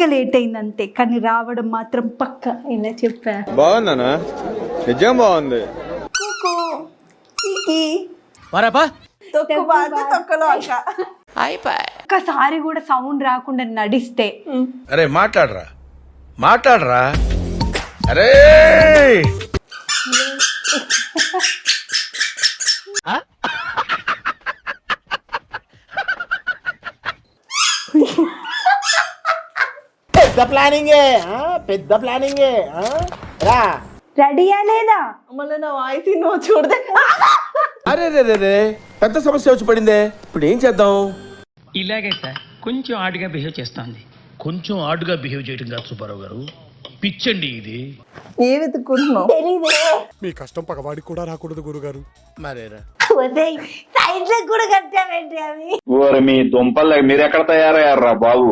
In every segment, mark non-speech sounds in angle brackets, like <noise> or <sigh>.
కొద్దిగా లేట్ అయింది అంతే కానీ రావడం మాత్రం పక్క ఇలా చెప్పా. బాగుందనా నిజం బాగుంది. ఒక్కసారి కూడా సౌండ్ రాకుండా నడిస్తే. అరే మాట్లాడరా. మాట్లాడరా. అరే! పెద్ద ప్లానింగే ఆ? పెద్ద ప్లానింగే? రా. రెడీయా లేదా? మళ్ళీ నా వాయిస్ నువ్వు చూడదే. అరే రే రే రే. పెద్ద సమస్య వచ్చి పడిందే. ఇప్పుడు ఏం చేద్దాం? ఇలాగే సార్ కొంచెం ఆడుగా బిహేవ్ చేస్తోంది. కొంచెం ఆడుగా బిహేవ్ చేయడం కాదు సుబ్బారావు గారు. పిచ్చండి ఇది. ఏ వెతుక్కుంటున్నావు? మీ కష్టం పగవాడికి కూడా రాకూడదు గురుగారు. మరేరా? సైడ్లో కూడా కట్టావేంటి అవి? ఓరి మీ దుంపలు మీరెక్కడ తయారయ్యారా బాబు?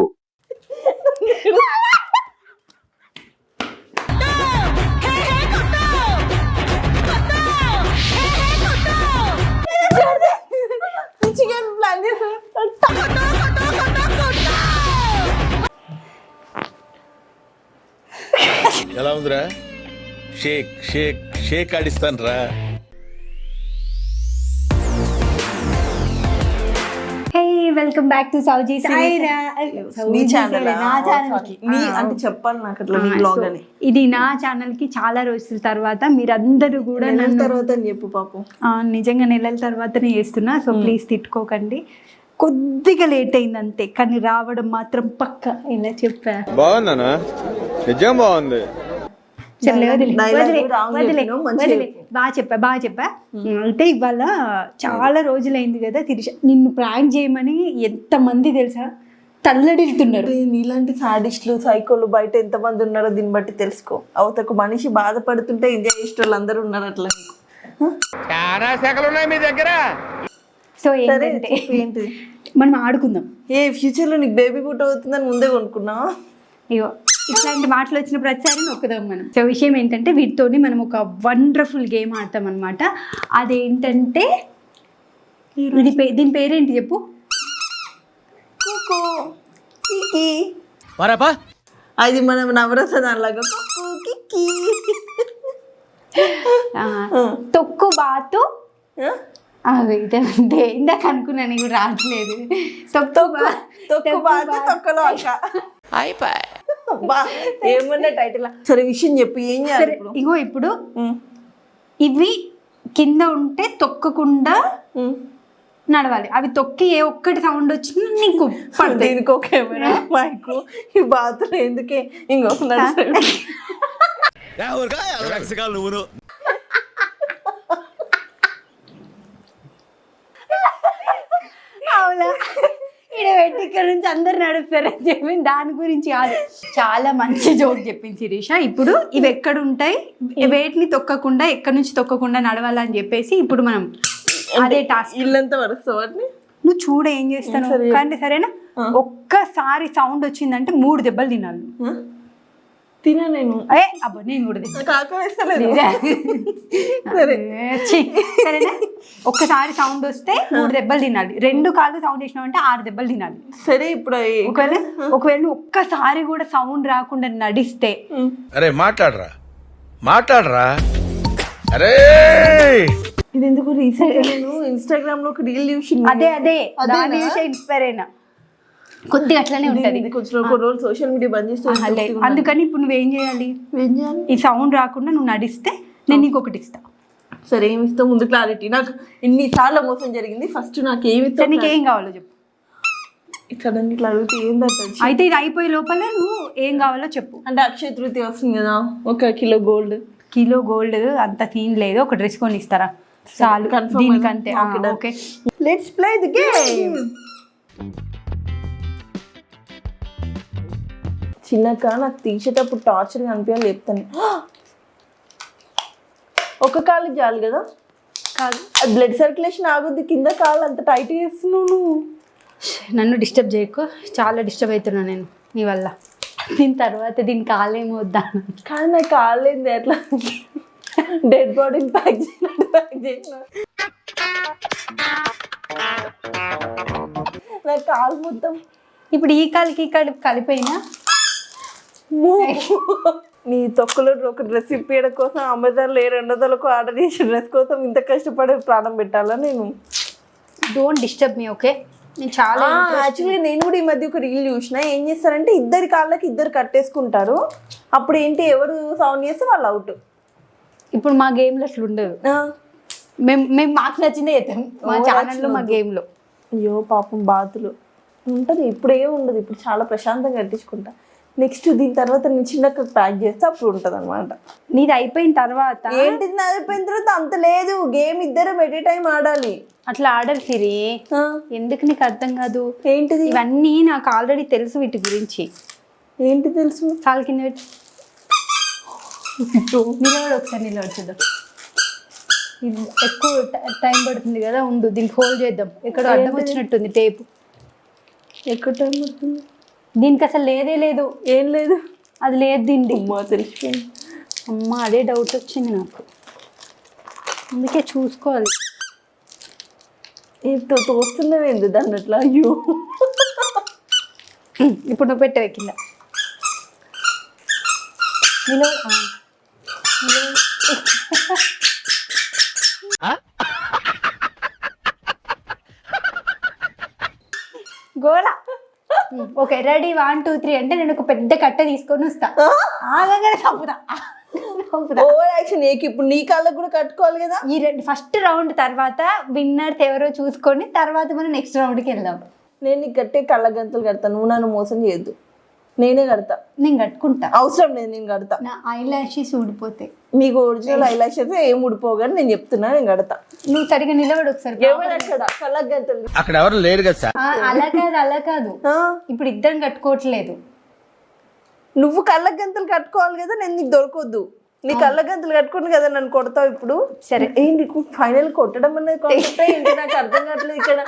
ఎలా ఉందిరా? షేక్ షేక్ షేక్ ఆడిస్తాను రా వెల్కమ్ బ్యాక్ టు సౌజీ సాయిరా నీ ఛానల్ నా ఛానల్ నీ అంటే చెప్పాలి నాకు అట్లా నీ బ్లాగ్ అని. ఇది నా ఛానల్కి చాలా రోజుల తర్వాత మీరందరూ కూడా నెలల నన్ను తర్వాత అని చెప్పు పాపం. ఆ, నిజంగా నెలల తర్వాతనే చేస్తున్నా సో ప్లీజ్ తిట్టుకోకండి. కొద్దిగా లేట్ అయింది అంతే కానీ రావడం మాత్రం పక్క. ఇలా చెప్పా? బాగుందనా నిజం బాగుంది. సర్లే వదిలే Dialogue వదిలే wrong వదిలే చెప్పినావు, మంచిగా వదిలే బాగా చెప్పా బాగా చెప్పా. అంటే ఇవాళ చాలా రోజులైంది కదా తిరిగి నిన్ను ప్రాంక్ చేయమని ఎంత మంది తెలుసా? తల్లడిల్తున్నారు. నీలాంటి సాడిస్టులు సైకోలు బయట ఎంతమంది ఉన్నారో దీన్ని బట్టి తెలుసుకో. అవతకు మనిషి బాధపడుతుంటే ఎంజాయ్ చేసే వాళ్ళు అందరూ ఉన్నారు అట్లా. చాలా శాఖలు ఉన్నాయి మీ దగ్గర. సో ఏంటంటే మనం ఆడుకుందాం. ఏ ఫ్యూచర్లో నీకు బేబీ పుట్ట అవుతుందని ముందే కొనుక్కున్నావా? ఇగో ఇట్లాంటి మాటలు వచ్చిన ప్రతిసారి నొక్కుదాం మనం. సో విషయం ఏంటంటే వీటితోని మనం ఒక వండర్ఫుల్ గేమ్ ఆడతాం అనమాట అదేంటంటే ఇది పే- దీని పేరేంటి చెప్పు? కుకు. కికి వరపా? అది మనం నవరస దానిలాగా. కుకు కికి ఆ, తొక్కు బాతు. ఆ? ఆ, ఇదే అంతే. ఇందాక అనుకున్నాను ఇవి రావట్లేదు. తొక్కు తొక్కు బా- తొక్కు బాధ తొక్కలో అక్క. బా ఏమన్నా టైటిల్ సరే విషయం చెప్పు ఏం చేయాలి ఇగో ఇప్పుడు ఇవి కింద ఉంటే తొక్కకుండా. నడవాలి. అవి తొక్కి ఏ ఒక్కటి సౌండ్ వచ్చినా నీకు దీనికి ఒక కెమెరా మైకు ఈ బాతులు ఎందుకే? ఇంకో నడుస్తాడు నువ్వు అవునా ఇక్కడ పెట్టి ఇక్కడ నుంచి అందరు నడుస్తారని చెప్పి దాని గురించి కాదు. చాలా మంచి జోక్ చెప్పింది శిరీష. ఇప్పుడు ఇవి ఎక్కడ ఉంటాయి వేటిని తొక్కకుండా ఎక్కడి నుంచి తొక్కకుండా నడవాలని చెప్పేసి ఇప్పుడు మనం అదే టాస్క్ ఇల్లంతా వరుస్తావు వాటిని? నువ్వు చూడ ఏం చేస్తాను. కానీ సరేనా? ఒక్కసారి సౌండ్ వచ్చిందంటే మూడు దెబ్బలు తినాలి? తినా నేను. ఏ అబ్బో నేను కూడా తిన్నా. నాకు ఆకలి వేస్తలేదు. సరే. సరేనా? ఒక్కసారి సౌండ్ వస్తే మూడు దెబ్బలు తినాలి. రెండు కాళ్ళు సౌండ్ చేసినావంటే ఆరు దెబ్బలు తినాలి. సరే ఇప్పుడు ఒకవేళ ఒకవేళ నువ్వు ఒక్కసారి కూడా సౌండ్ రాకుండా నడిస్తే. అరే మాట్లాడరా. మాట్లాడరా. అరే! ఇది ఎందుకు రీసెంట్? నేను ఇన్స్టాగ్రామ్లో ఒక రీల్ చూసి అదే అదే. చూసే ఇన్స్పైర్ అయినా. కొద్దిగా అట్లనే ఉంటది. రోజులు సోషల్ మీడియా బంద్ చేస్తే. అందుకని ఇప్పుడు నువ్వేం చేయాలి? ఏం చేయాలి? ఈ సౌండ్ రాకుండా నువ్వు నడిస్తే నేను నీకు ఒకటి ఇస్తా. సరే ఏమి ఇస్తావు? ముందు క్లారిటీ నాకు ఇన్నిసార్లు మోసం జరిగింది. ఫస్ట్ నాకు ఏమి సరే ఇస్తావు నీకు ఏం కావాలో చెప్పు. ఇట్లా అడిగితే ఏందంటే అయితే ఇది అయిపోయే లోపల నువ్వు ఏం కావాలో చెప్పు. అంటే అక్షయ తృతీయ వస్తుంది కదా ఒక కిలో గోల్డ్ కిలో గోల్డ్ అంత సీన్ లేదు. ఒక డ్రెస్ కొని ఇస్తారా చాలు. దీనికంతే. Okay let's play the game చిన్నక్క నాకు తీసేటప్పుడు టార్చర్ కనిపించాలి చెప్తాను. ఒక కాలు చాలు కదా? కాదు. అది బ్లడ్ సర్క్యులేషన్ ఆగుద్ది కింద కాలు అంత టైట్ చేస్తున్నావు నువ్వు. నన్ను డిస్టర్బ్ చేయకు. చాలా డిస్టర్బ్ అవుతున్నా నేను నీ వల్ల. దీని తర్వాత దీని కాలేమో వద్దా కానీ నాకు కాలేదు అట్లా? డెడ్ బాడీని ప్యాక్ చేసినట్టు ప్యాక్ చేసిన నాకు కాలు మొత్తం ఇప్పుడు ఈ కాలుకి ఈ కాలు కలిపోయినా? నీ తొక్కలో ఒక డ్రెస్ ఇప్పించడం కోసం అమెజాన్లో ఏ రెండు వందలకు ఆర్డర్ చేసిన డ్రెస్ కోసం ఇంత కష్టపడి ప్రాణం పెట్టాలా నేను? డోంట్ డిస్టర్బ్ మీ ఓకే నేను చాలా యాక్చువల్గా నేను కూడా ఈ మధ్య ఒక రీల్ చూసిన. ఏం చేస్తారంటే ఇద్దరి కాళ్ళకి ఇద్దరు కట్టేసుకుంటారు. అప్పుడు ఏంటి ఎవరు సౌండ్ చేస్తే వాళ్ళు అవుట్ ఇప్పుడు మా గేమ్లో అట్లా ఉండదు. మేము మేము మాకు నచ్చిందే చేద్దాం. మా ఛానల్లో మా గేమ్లో అయ్యో పాపం బాతులు. ఉంటుంది ఇప్పుడు ఉండదు. ఇప్పుడు చాలా ప్రశాంతంగా కట్టించుకుంటా. నెక్స్ట్ దీని తర్వాత నేను చిన్న ప్యాక్ చేస్తే అప్పుడు ఉంటుంది అనమాట నీది అయిపోయిన తర్వాత? ఏంటిది నాది అయిపోయిన తర్వాత అంత లేదు. గేమ్ ఇద్దరం ఎట్ టైం ఆడాలి. అట్లా ఆర్డర్ సిరి. ఆ, ఎందుకు నీకు అర్థం కాదు? ఏంటిది? ఇవన్నీ నాకు ఆల్రెడీ తెలుసు వీటి గురించి. ఏంటి తెలుసు? కాలు కింద పెట్టు నిలబడి ఒకసారి నిలబడి చూద్దాం. ఇది ఎక్కువ ట- టైం పడుతుంది కదా ఉండు దీనికి హోల్డ్ చేద్దాం. ఎక్కడ అడ్డం వచ్చినట్టుంది టేపు. ఎక్కడ టైం పడుతుంది? దీనికి అసలు లేదే లేదు. ఏం లేదు. అది లేదు అమ్మా తెలిసిపోయింది. అమ్మ అదే డౌట్ వచ్చింది నాకు. అందుకే చూసుకోవాలి. ఏంటో తోస్తున్నవేంది దాన్ని అట్లా? అయ్యో. ఇప్పుడు నువ్వు పెట్టే కింద. నిలవ ఆ. నిలవ- గోడ okay ready one two three అంటే నేను ఒక పెద్ద కట్ట తీసుకొని వస్తా. ఆగగానే ఓవర్ యాక్షన్ నీకు ఇప్పుడు నీ కాళ్ళకు కూడా కట్టుకోవాలి కదా? ఈ రెండు ఫస్ట్ రౌండ్ తర్వాత విన్నర్స్ ఎవరో చూసుకొని తర్వాత మనం నెక్స్ట్ రౌండ్కి వెళ్దాం. నేను నీకు కట్టే కళ్ళ గంతలు కడతాను నువ్వు నన్ను మోసం చేయొద్దు. నేనే కడతా. నేను కట్టుకుంటా. అవసరం లేదు నేను కడతా. నా ఐ లాషెస్ ఊడిపోతాయి మీకు ఒరిజినల్ ఐలాషెస్ ఏం ఉడిపోగాని నేను చెప్తున్నా నేను కడతా. నువ్వు సరిగా నిలబడి ఒకసారి అక్కడ కళ్ళ గంతలు అక్కడ ఎవరు లేరు కదా సార్? ఆ, అలా కాదు అలా కాదు. ఇప్పుడు ఇద్దరం కట్టుకోవట్లేదు. నువ్వు కళ్ళ గంతలు కట్టుకోవాలి కదా నేను నీకు దొరకొద్దు. నీ కళ్ళ గంతలు కట్టుకుని కదా నన్ను కొడతావు ఇప్పుడు? సరే. ఏంటి ఫైనల్ కొట్టడం అనేది కాన్సెప్ట్ నాకు అర్థం కావట్లేదు ఇక్కడ.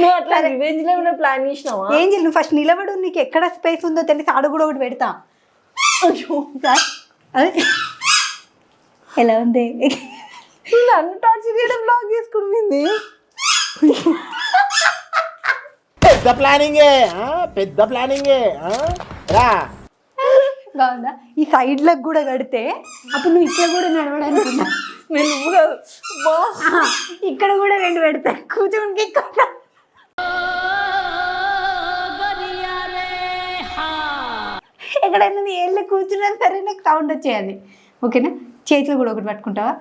నువ్వు అట్లా రివెంజ్లో ప్లాన్ చేసినావా? ఏం చేయాలి? నువ్వు ఫస్ట్ నిలబడు నీకు ఎక్కడ స్పేస్ ఉందో తెలిసి ఆడ కూడా ఒకటి పెడతా. ఎలా ఉంది? నన్ను టార్చర్ చేయడం బ్లాక్ చేసుకుంటుంది. పెద్ద ప్లానింగే? పెద్ద ప్లానింగే? రా. బాగుందా? ఈ సైడ్లకు కూడా కడితే అప్పుడు నువ్వు ఇక్కడ కూడా నడవడానికి. నేను ఇక్కడ కూడా రెండు పెడతా. కూర్చోనికి ఎక్కడైనా నీ ఏళ్ళు కూర్చున్నా సరే నాకు సౌండ్ వచ్చేయాలి. ఓకేనా? చేతులు కూడా ఒకటి పట్టుకుంటావా?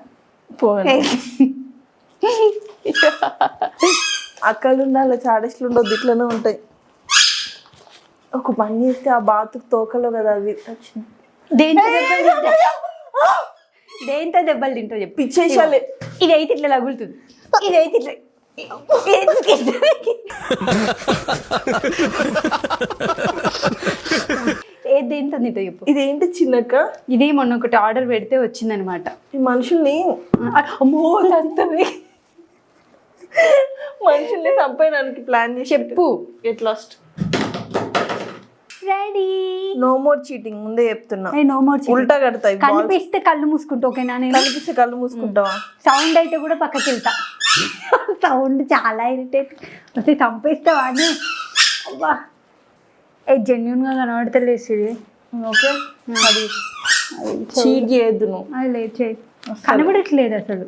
అక్కడ ఉండాలి చాడీస్లు ఉండొద్దు ఇట్లనే ఉంటాయి. ఒక పని చేస్తే ఆ బాతుకు తోకలో కదా అది దేంతో దెబ్బలు తింటావు దేంతో దెబ్బలు తింటావు చెప్పు. పిచ్చేసాలే ఇది అయితే ఇట్లా తగులుతుంది ఇది అయితే ఇట్లా <laughs> <laughs> తింటావు చెప్పు. ఇదేంటి చిన్నక్క ఇది మొన్న ఒకటి ఆర్డర్ పెడితే వచ్చిందనమాట. ఈ మనుషుల్ని అమ్మో చస్తమే మనుషుల్ని చంపేయడానికి ప్లాన్ చేసి చెప్పు. Get lost ready no more cheating ముందే చెప్తున్నా. నో మోర్ ఉల్టా కడతాయి. కనిపిస్తే కళ్ళు మూసుకుంటా ఓకేనా నేను? కనిపిస్తే కళ్ళు మూసుకుంటావా? సౌండ్ అయితే కూడా పక్కకి వెళ్తా. సౌండ్ చాలా ఇరిటేట్ వస్తే చంపేస్తావా అని అబ్బా. ఏ జెన్యున్గా కనబడతలేదు సిరి. ఓకే? అది చీట్ చేయొద్దు నువ్వు. అది లేదు చేయి కనబడట్లేదు అసలు.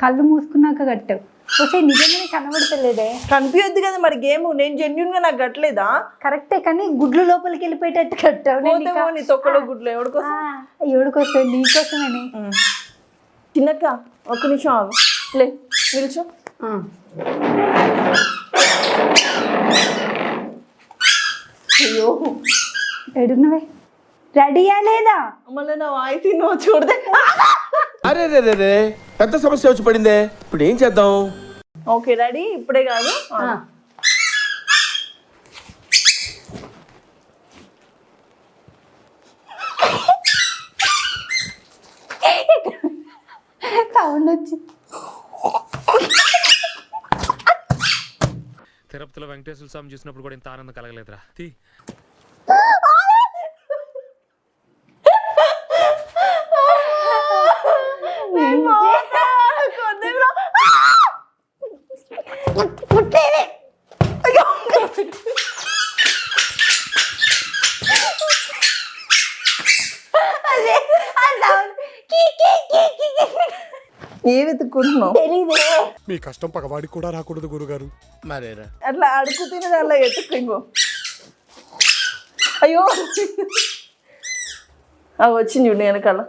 కళ్ళు మూసుకున్నాక కట్టావు. ఓకే నిజంగానే కనబడతలేదే? కనిపించద్దు కదా మరి గేమ్. నేను జెన్యున్గా నాకు కట్టలేదా? కరెక్టే కానీ గుడ్లు లోపలికి వెళ్ళిపోయేటట్టు కట్టావు. నేను నీ తొక్కలో గుడ్లు ఎవడికో ఆ, ఎవడికొస్తుంది నీకోసమని చిన్నక్క ఒక్క నిమిషం ఆగు. లే నిల్చో. అయ్యో. ఎడున్నవే రెడీయా లేదా? మళ్ళీ నా వాయిస్ నువ్వు చూడదే. అరే రే రే రే పెద్ద సమస్య వచ్చి పడిందే. ఇప్పుడు ఏం చేద్దాం? Okay ready? ఇప్పుడే కాదు. సౌండ్ వచ్చింది తిరుపతిలో వెంకటేశ్వర స్వామి చూసినప్పుడు కూడా ఇంత ఆనందం కలగలేదురా. ఏ వెతుక్కుంటున్నావు? తెలీదే. మీ కష్టం పగవాడికి కూడా రాకూడదు గురుగారు. మరేరా? అట్లా అడుగు తినేది అలా ఎత్తుకు ఇంకో. అయ్యో. అవి వచ్చింది చూడు వెనకాల.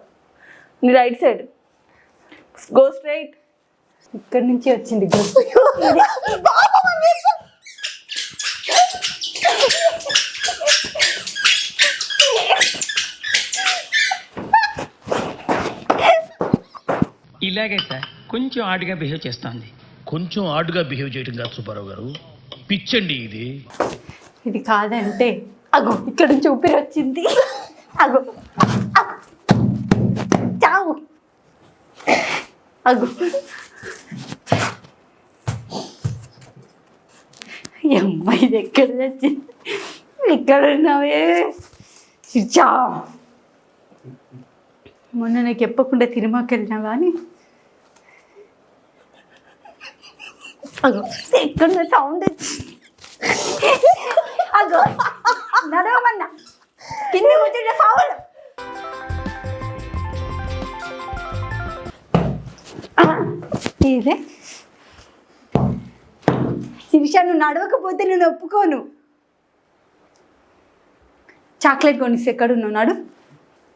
నీ రైట్ సైడ్. గో స్ట్రైట్ ఇక్కడి నుంచి వచ్చింది గుర్తు ఇలాగే సార్. కొంచెం ఆడుగా బిహేవ్ చేస్తోంది. కొంచెం ఆడుగా బిహేవ్ చేయడం కాదు సుబ్బారావు గారు. పిచ్చండి ఇది. ఇది కాదంటే అగో ఇక్కడ నుంచి ఊపిరి వచ్చింది. అగో అగో. చావు. అగో. ఈ అమ్మాయి ఇది ఎక్కడ వచ్చింది? ఇక్కడ ఉన్నావే. చా మొన్న నాకు చెప్పకుండా తిరుమలకి వెళ్ళినావా అని ఎక్కడ సౌండ్ అగో నడవమన్నా. కింద కూర్చుంటే సౌండ్ ఇదే. శిరీష నువ్వు నడవకపోతే నేను ఒప్పుకోను. చాక్లెట్ కొనిస్తే ఎక్కడున్నావు? నాడు.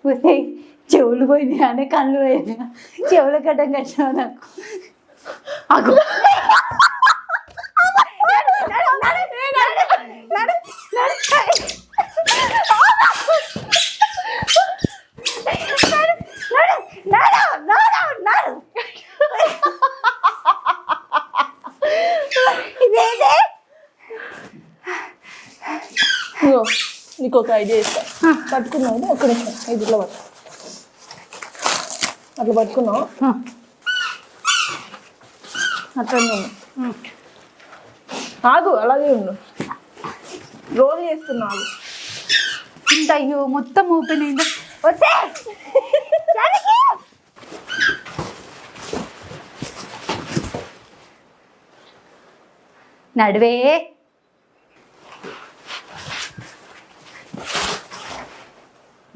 పోతే చెవులు పోయినాయి అనే కళ్ళు పోయినా చెవుల కట్టం కట్టినావు నాకు. అగో. నీకు ఒక ఐడియా ఇస్తా. పట్టుకున్నావు ఒక నిమిషం. ఇది ఇట్లా పట్టు. అట్లా పట్టుకున్నావు అట్లా ఉండు. ఆగు అలాగే ఉండు. రోల్ చేస్తున్నా ఆగు. ఇంత అయ్యో మొత్తం ఓపెన్ అయిందా? వచ్చే. నడువే!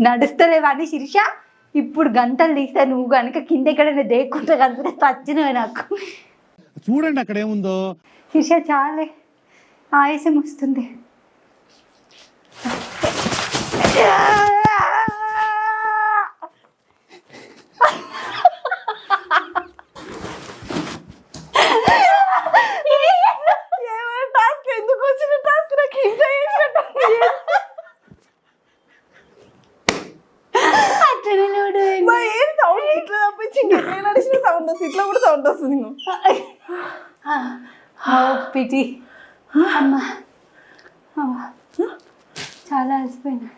నడుస్తలేవాని శిరీష. ఇప్పుడు గంటలు తీస్తే నువ్వు కనుక కింద ఎక్కడైనా దేక్కుంటే కనుక పచ్చినవి నాకు. చూడండి అక్కడ ఏముందో. శిరీష చాలే. ఆయాసం వస్తుంది ఏమైనా టాస్క్ ఎందుకు వచ్చిన టాస్క్ నాకు ఇంత చేసినట్టు అట్లనే నడు. మరి ఏం సౌండ్ ఇట్లా నడిచిన సౌండ్ వస్తుంది. ఇట్లా కూడా సౌండ్ వస్తుంది పిటి. అమ్మా. చాలా అలసిపోయినా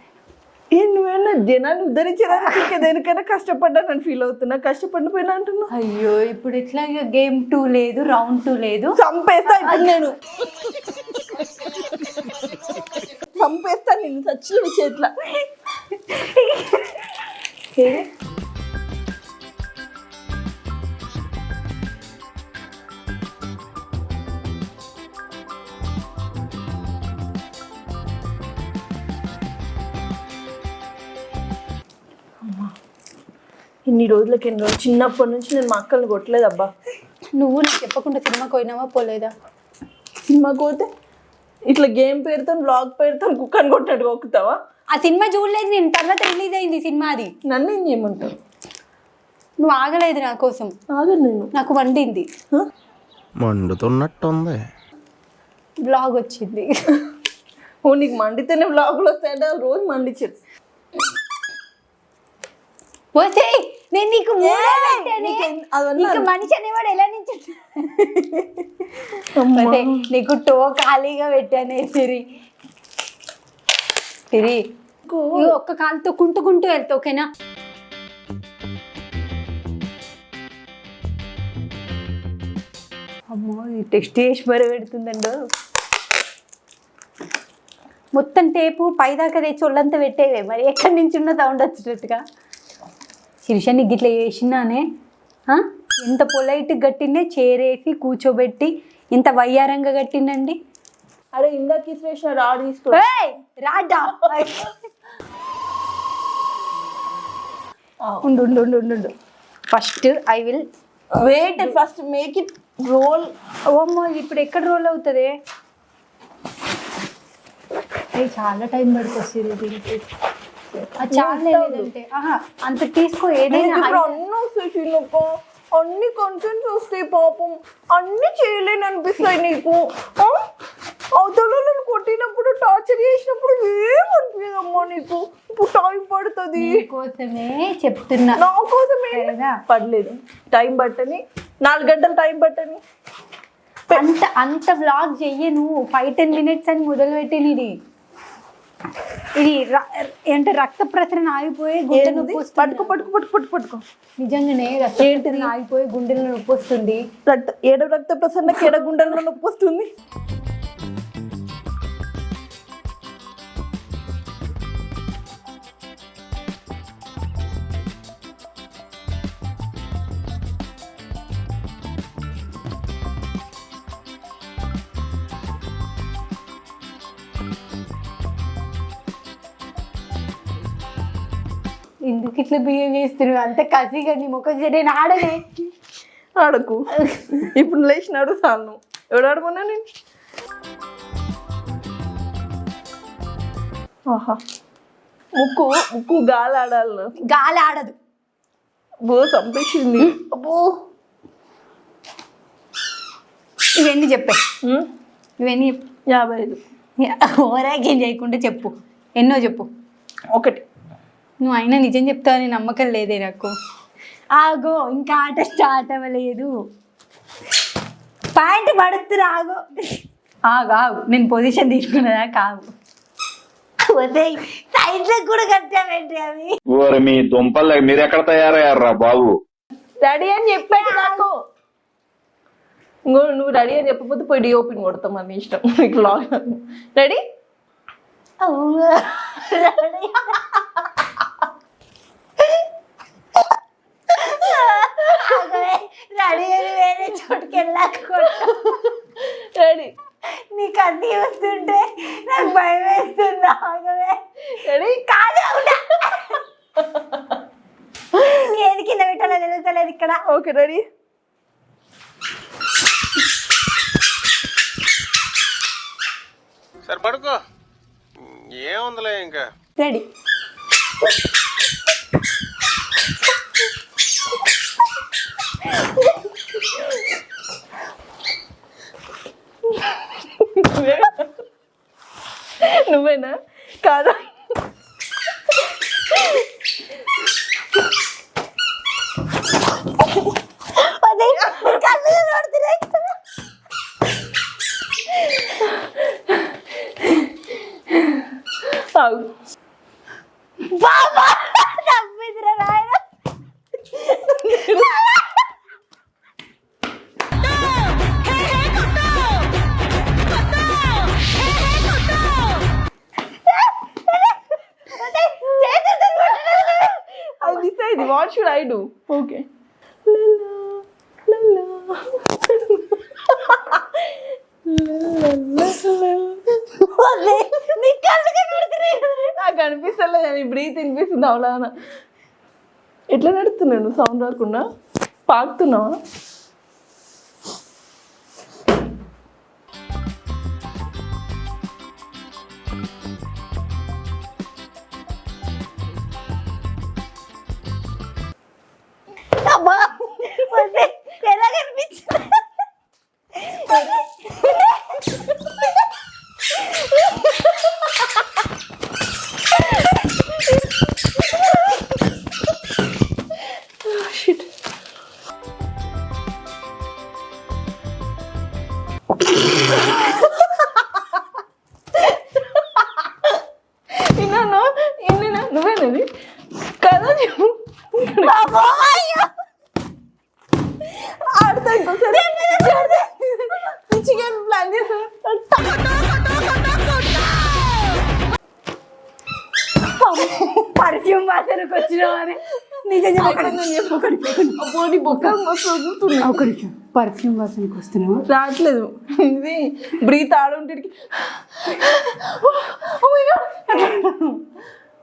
ఏ నువ్వేనా జనాన్ని ఉద్ధరించడానికి దేనికైనా కష్టపడ్డానని ఫీల్ అవుతున్నా. కష్టపడిపోయినా అంటున్నా అయ్యో ఇప్పుడు ఎట్లా గేమ్ టూ లేదు రౌండ్ టూ లేదు. చంపేస్తా ఇప్పుడు నేను. చంపేస్తా నేను చచ్చిన చేట్ల ఇన్ని రోజులకి ఎన్ని రోజులు చిన్నప్పటి నుంచి నేను మా అక్కల్ని కొట్టలేదు అబ్బా. నువ్వు నాకు చెప్పకుండా సినిమాకి పోయినావా పోలేదా? సినిమాకి పోతే ఇట్లా గేమ్ పేరుతో బ్లాగ్ పేరుతో కుక్కని కొట్టినట్టు కొక్కుతావా ఆ సినిమా చూడలేదు నేను తర్వాత రిలీజ్ అయింది సినిమా అది. నన్ను ఏం చేయమంటావు నువ్వు ఆగలేదు నా కోసం. ఆగను నేను. నాకు వండింది. మండుతున్నట్టుంది. బ్లాగ్ వచ్చింది. ఓ నీకు మండితేనే బ్లాగులు వస్తాయంటే. రోజు మండిచ్చారు వస్తే నేను నీకు. నీకేం- మనిషి అనేవాడు ఎలా నుంచి వస్తే నీకు టో ఖాళీగా పెట్టానే సిరి. సిరి ఒక్క కాలుతో కుంటుకుంటూ వెళ్తా ఓకేనా? అమ్మో ఈ టెస్ట్ చేసి మరి పెడుతుందండు. మొత్తం టేపు పైదాకా తెచ్చి ఒళ్ళంతా పెట్టేవే మరి ఎక్కడి నుంచి ఉన్న సౌండ్ వచ్చేటట్టుగా శిరీష నీకు ఇట్లా చేసినానే? ఎంత పొలైట్ గట్టినే చేరేసి కూర్చోబెట్టి ఇంత వయ్యారంగా కట్టిందండి అరే ఇందాక ఇసిరేసిన రాడు తీసుకో రాడ్డా ఉండు ఉండు ఉండు ఉండు, first I will wait first make it roll ఓమ్మో ఇప్పుడు ఎక్కడ రోల్ అవుతుంది? చాలా టైం పడుతుంది అంత తీసుకో ఏదైనా అన్నీ కంటెంట్స్ వస్తాయి పాపం. అన్ని చేయలేని అనిపిస్తాయి నీకు. ఆ? అవతల నన్ను కొట్టినప్పుడు టార్చర్ చేసినప్పుడు ఏమనిపించదమ్మా నీకు? ఇప్పుడు టైం పడుతుంది. కోసమే చెప్తున్నా. నా కోసమే? పర్లేదు. టైం పట్టని. నాలుగు గంటలు టైం పట్టని. అంత అంత వ్లాగ్ చెయ్యను ఫైవ్ టెన్ మినిట్స్ అని మొదలు పెట్టిన ఇది అంటే రక్త ప్రసరణ ఆగిపోయి గుండె? నొప్పి. పట్టుకో పట్టుకో పట్టుకో పట్టుకో పట్టుకో నిజంగానే రక్త ప్రసరణ ఆగిపోయి గుండెలో నొప్పి వస్తుంది రక్త ఏడ రక్త ప్రసన్న కేడ గుండెల్లో నొప్పి వస్తుంది ఎందుకు ఇట్లా బిహేవ్ చేస్తున్నావు అంత కసిగా నీ ముఖం నేను ఆడనే. ఆడకు. ఇప్పుడు లేచినాడు చాలు ఎవడు ఆడమన్నా నేను? ఆహా. ముక్కు ముక్కు గాలి ఆడాలి గాలి ఆడదు. బో చంపేసింది. అబ్బో. ఇవన్నీ చెప్పే? ఉమ్, ఇవన్నీ చెప్పు. యాభై ఐదు. ఓవరాక్షన్ చేయకుండా చెప్పు. ఎన్నో చెప్పు. ఒకటి. నువ్వు అయినా నిజం చెప్తావని నమ్మకం లేదే నాకు. ఆగో ఇంకా ఆట స్టార్ట్ అవ్వలేదు. పాయింట్ పడుతురా ఆగో. ఆగు ఆగు. నేను పొజిషన్ తీసుకున్నదా కాదు. సైడ్లో కూడా కట్టావేంటి అవి? ఓరి మీ దుంపలు మీరు ఎక్కడ తయారయ్యారా బాబు? రెడీ అని చెప్పాడు నాకు. ఇంకో నువ్వు రెడీ అని చెప్పకపోతే పోయి ఓపెన్ కొడతాం అని ఇష్టం. నీకు లాగ్ రెడీ రెడీ అని వేరే చోటుకి వెళ్ళాక రెడీ. నీకు అన్ని వస్తుంటే నాకు భయం వేస్తుంది ఆగవే. రెడీ. కాదు. ఏది కింద పెట్టాలో తెలుస్తలేదు ఇక్కడ. Okay ready. సరే పడుకో. ఏముందిలే ఇంకా? Ready. What should I do okay నీ కళ్ళు కనబడుతున్నాయి నాకు అనిపిస్తలేదు నీ బ్రీత్ వినిపిస్తుంది అవలాన ఎట్లా నడుతున్నాను సౌండ్ రాకుండా? పాకుతున్నావా? అబ్బా వద్దే, ఎలా కనిపించింది ఒక నిమిషం పర్ఫ్యూమ్ వాసనకు వస్తున్నావా? రావట్లేదు. ఇది బ్రీత్ ఆడుంటికి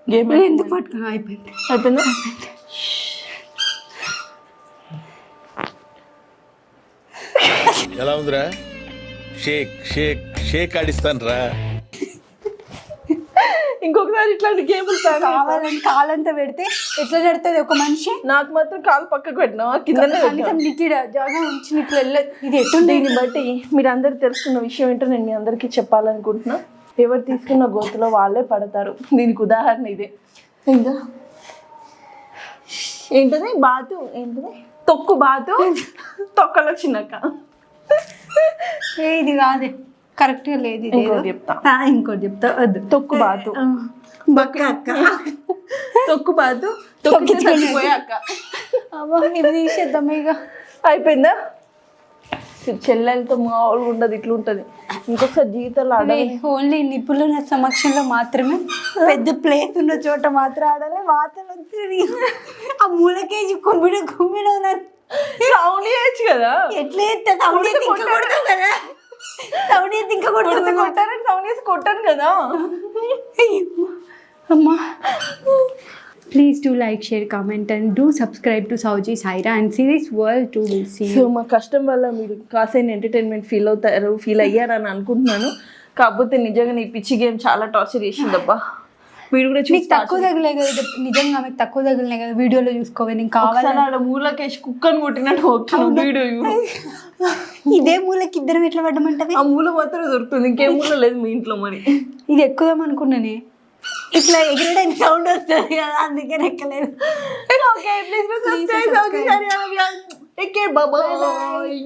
గేమ్ ఎందుకు పట్టుకున్నా అయిపోయింది. అయిపోయిందా? ఎలా ఉందిరా? షేక్ షేక్ షేక్ ఆడిస్తాను రా ఇంకొకసారి ఇట్లాంటి గేమ్లు కావాలని కాలంతా పెడితే ఎట్లా నడుతుంది ఒక మనిషి నాకు మాత్రం కాలు పక్కకు కిందనే కనీసం నీకు జాగా ఉంచి ఇట్లా ఇది ఎట్టుండే దీన్ని బట్టి మీరు అందరు తెలుసుకున్న విషయం ఏంటో నేను మీ అందరికీ చెప్పాలనుకుంటున్నా. ఎవరు తీసుకున్న గోతులో వాళ్ళే పడతారు. దీనికి ఉదాహరణ ఇదే. ఇంకా ఏంటది? బాతు. ఏంటది? తొక్కు బాతు. తొక్కలో చిన్నక్క. ఏ ఇది కాదే. కరెక్ట్గా లేదు ఇంకోటి. చెప్తా. ఇంకోటి చెప్తా. వద్దు తొక్కు బాతు. బక్క అక్క. తొక్కు బాతు. తొక్కి చచ్చిపోయాక అవ్వ ఇవి తీసేద్దాం ఇక. అయిపోయిందా? చెల్లెలతో మామూలుగా ఉండదు ఇట్లా ఉంటది. ఇంకొకసారి జీవితంలో ఆడాలి. ఓన్లీ నిపుణుల సమక్షంలో మాత్రమే పెద్ద ప్లేస్ ఉన్న చోట మాత్రం ఆడాలి. వాతలు వచ్చింది ఆ మూలకేజీ కుమ్మిడ కుమ్మిడ సౌండ్ చేయొచ్చు కదా. ఎట్లా కదా. తౌడి ఇంకా కొడితే కొడతాం కొట్టారని సౌండ్ చేసి కొట్టాను కదా. అమ్మా. Please do like share comment and do subscribe to Souji Saira and series world to will see so మా కష్టం వల్ల మీరు కాసైన ఎంటర్టైన్మెంట్ ఫీల్ అవుతారు ఫీల్ అయ్యారని అనుకుంటున్నాను. కాకపోతే నిజంగా నీ పిచ్చి గేమ్ చాలా టార్చర్ చేసిందబ్బా. వీడు కూడా చూసి తక్కువ తగిలే కదా నిజంగా మీకు తక్కువ తగిలినాయి కదా వీడియోలో చూసుకోవాలి నీకు కావాలి మూలకేసి కుక్కని కొట్టినట్టు కొట్టిన వీడియో ఇదే మూలకి ఇద్దరం ఎట్లా పడ్డమంటది? ఆ మూల మాత్రం దొరుకుతుంది ఇంకేం మూల లేదు మీ ఇంట్లో మరి. ఇది ఎక్కుదాం అనుకున్నానే. ఇట్లా ఎగిరడానికి సౌండ్ వస్తుంది కదా అందుకే ఎక్కలేదు okay please subscribe Souji sorry take care bye